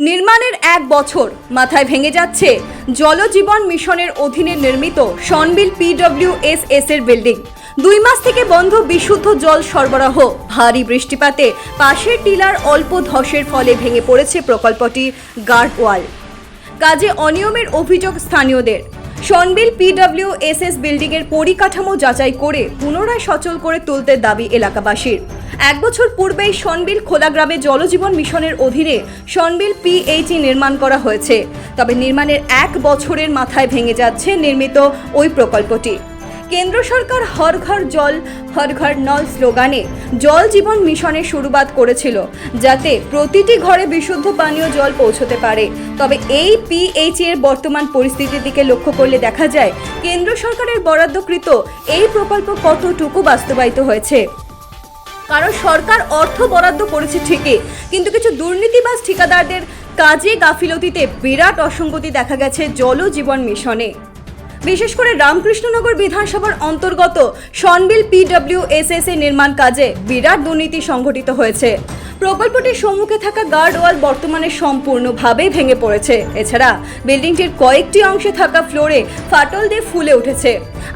নির্মাণের এক বছর মাথায় ভেঙে যাচ্ছে জলজীবন মিশনের অধীনে নির্মিত সনবিল পিডব্লিউএসএস এর বিল্ডিং। দুই মাস থেকে বন্ধ বিশুদ্ধ জল সরবরাহ। ভারী বৃষ্টিপাতে পাশের টিলার অল্প ধসের ফলে ভেঙে পড়েছে প্রকল্পটির গার্ড ওয়াল কাজে অনিয়মের অভিযোগ স্থানীয়দের। সনবিল পিডব্লিউএসএস বিল্ডিং এর পরিকাঠামো যাচাই করে পুনরায় সচল করে তুলতে দাবি এলাকাবাসীর। এক বছর পূর্বেই সনবিল খোলা গ্রামে জলজীবন মিশনের অধীনে সনবিল পিএইচই নির্মাণ করা হয়েছে। তবে নির্মাণের এক বছরের মাথায় ভেঙে যাচ্ছে নির্মিত ওই প্রকল্পটি। কেন্দ্র সরকার হর ঘর জল, হর ঘর নল স্লোগানে জল জীবন মিশনের শুরুবাত করেছিল, যাতে প্রতিটি ঘরে বিশুদ্ধ পানীয় জল পৌঁছতে পারে। তবে এই পিএইচ এর বর্তমান পরিস্থিতির দিকে লক্ষ্য করলে দেখা যায়, কেন্দ্র সরকারের বরাদ্দকৃত এই প্রকল্প কতটুকু বাস্তবায়িত হয়েছে? কারণ সরকার অর্থ বরাদ্দ করেছে ঠিকই। কিন্তু কিছু দুর্নীতিবাজ ঠিকাদারদের কাজে গাফিলতিতে বিরাট অসঙ্গতি দেখা গেছে জল জীবন মিশনে। বিশেষ করে রামকৃষ্ণনগর বিধানসভার অন্তর্গত সনবিল পিডব্লিউএসএস এর নির্মাণ কাজে বিরাট দুর্নীতি সংঘটিত হয়েছে। প্রকল্পটির সম্মুখে থাকা গার্ড ওয়াল বর্তমানে সম্পূর্ণভাবে ভেঙে পড়েছে। এছাড়া বিল্ডিংটির কয়েকটি অংশে থাকা ফ্লোরে ফাটল দিয়ে ফুলে উঠেছে।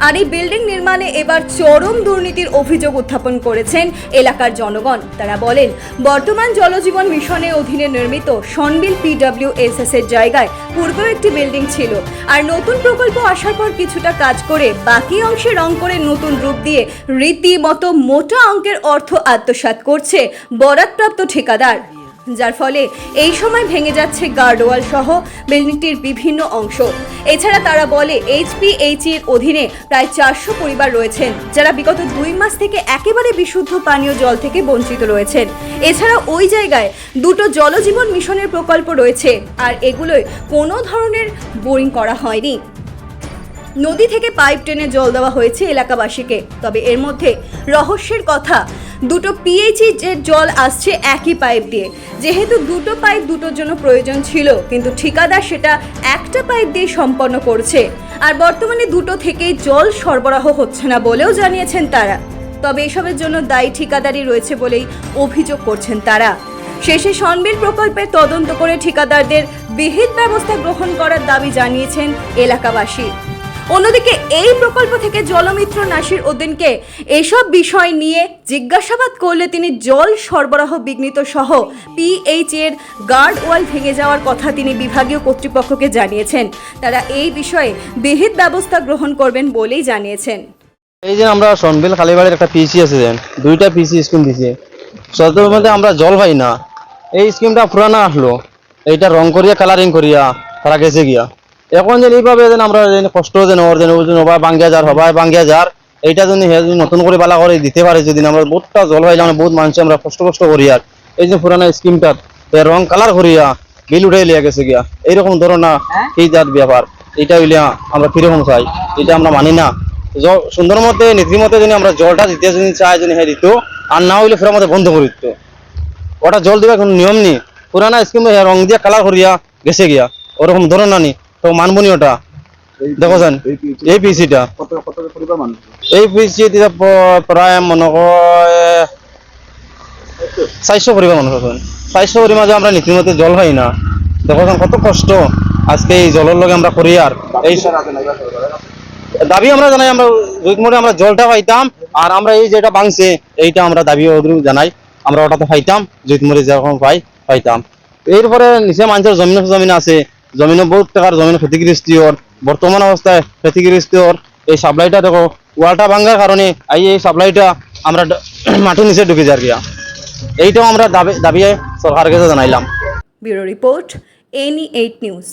আর এই বিল্ডিং নির্মাণে এবার চরম দুর্নীতির অভিযোগ উত্থাপন করেছেন এলাকার জনগণ। তারা বলেন, বর্তমান জলজীবন মিশনের অধীনে নির্মিত সনবিল পিডব্লিউএসএস এর জায়গায় পূর্বেও একটি বিল্ডিং ছিল। আর নতুন প্রকল্প আসার পর কিছুটা কাজ করে বাকি অংশে রং করে নতুন রূপ দিয়ে রীতিমতো মোটা অঙ্কের অর্থ আত্মসাৎ করছে বরাদপ্রাপ্ত ঠিকাদার, যার ফলে এই সময় ভেঙে যাচ্ছে গার্ডওয়াল সহ বিল্ডিংটির বিভিন্ন অংশ। এছাড়া তারা বলে এইচপিএইচ এর অধীনে প্রায় চারশো পরিবার রয়েছেন, যারা বিগত দুই মাস থেকে একেবারে বিশুদ্ধ পানীয় জল থেকে বঞ্চিত রয়েছেন। এছাড়া ওই জায়গায় দুটো জলজীবন মিশনের প্রকল্প রয়েছে, আর এগুলোয় কোনো ধরনের বোরিং করা হয়নি। নদী থেকে পাইপ টেনে জল দেওয়া হয়েছে এলাকাবাসীকে, তবে এর মধ্যে রহস্যের কথা দুটো পিএইচি যে জল আসছে একই পাইপ দিয়ে। যেহেতু দুটো পাইপ দুটোর জন্য প্রয়োজন ছিল, কিন্তু ঠিকাদার সেটা একটা পাইপ দিয়ে সম্পন্ন করছে। আর বর্তমানে দুটো থেকেই জল সরবরাহ হচ্ছে না বলেও জানিয়েছেন তারা। তবে এসবের জন্য দায়ী ঠিকাদারি রয়েছে বলেই অভিযোগ করছেন তারা। শেষে সনবিল প্রকল্পের তদন্ত করে ঠিকাদারদের বিহিত ব্যবস্থা গ্রহণ করার দাবি জানিয়েছেন এলাকাবাসী। অন্যদিকে এই প্রকল্প থেকে জলমিত্র নাসির উদ্দিনকে এসব বিষয় নিয়ে জিজ্ঞাসাবাদ করলে তিনি জল সরবরাহ বিঘ্নিত সহ পিএইচ এর গার্ড ওয়াল ভেঙে যাওয়ার কথা তিনি বিভাগীয় কর্তৃপক্ষকে জানিয়েছেন। তারা এই বিষয়ে বিহিত ব্যবস্থা গ্রহণ করবেন বলেই জানিয়েছেন। এই যে আমরা সনবিল খালিবাড়ির একটা পিসি আছে দুইটা পিসি স্কিম দিছে। সতের মধ্যে আমরা জল পাই না। এই স্কিমটা পুরানা আসলো। এইটা রং করিয়া কালারিং করিয়া, তারা গেছে গিয়া। এখন যেন এইভাবে যেন আমরা যেন কষ্ট যেন ওর যেন ওজন হবা বাঙ্গিয়া যার হবাই বাঙ্গিয়া যার এইটা যদি নতুন করে বালা করে দিতে পারে যদি আমরা বহুতটা জল পাইলাম না বহুত মানুষ আমরা কষ্ট কষ্ট করি আর। এই যে পুরানা স্কিমটা রং কালার করিয়া বিল উঠাই লিয়া গেছে গিয়া। এইরকম ধরো না এই জাত ব্যাপার? এটা হইলে আমরা কীরকম চাই? এটা আমরা মানি না। সুন্দর মতে নীতির মতে যদি আমরা জলটা দিতে যদি চাই যদি হ্যাঁ দিত আর না হইলে ফের আমাদের বন্ধ করে দিত। ওটা জল দেওয়ার কোনো নিয়ম নেই। পুরানা স্কিম রং দিয়ে কালার করিয়া গেছে গিয়া। ওরকম ধরো না নি তো মানবনি ওটা দেখো এই পিসিটা এই পিসি প্রায় মনে হয় চারশো পরিবার মানুষ আছেন চারশো পরিমাণ যে আমরা জল পাই না। দেখো কত কষ্ট আজকে এই জলের লগে আমরা করি আর। এই দাবি আমরা জানাই আমরা জৈতমোড়ে আমরা জলটা পাইতাম আর আমরা এই যেটা বাংছে এইটা আমরা দাবি জানাই। আমরা ওটা তো পাইতাম জৈতমোড়ে যেরকম পাই পাইতাম এরপরে নিচে মানুষের জমিন জমিন আছে জমিনে বহুত টাকার জমিন ক্ষতিগ্রস্তি ওর বর্তমান অবস্থায় ক্ষতিগ্রস্তি ওর এই সাপ্লাইটা দেখো ওয়ালটা ভাঙার কারণে এই এই সাপ্লাইটা আমরা মাটির নিচে ঢুকে যার গিয়া। এইটাও আমরা দাবি, দাবিয়ে সরকারের কাছে জানাইলাম। Bureau report any eight news.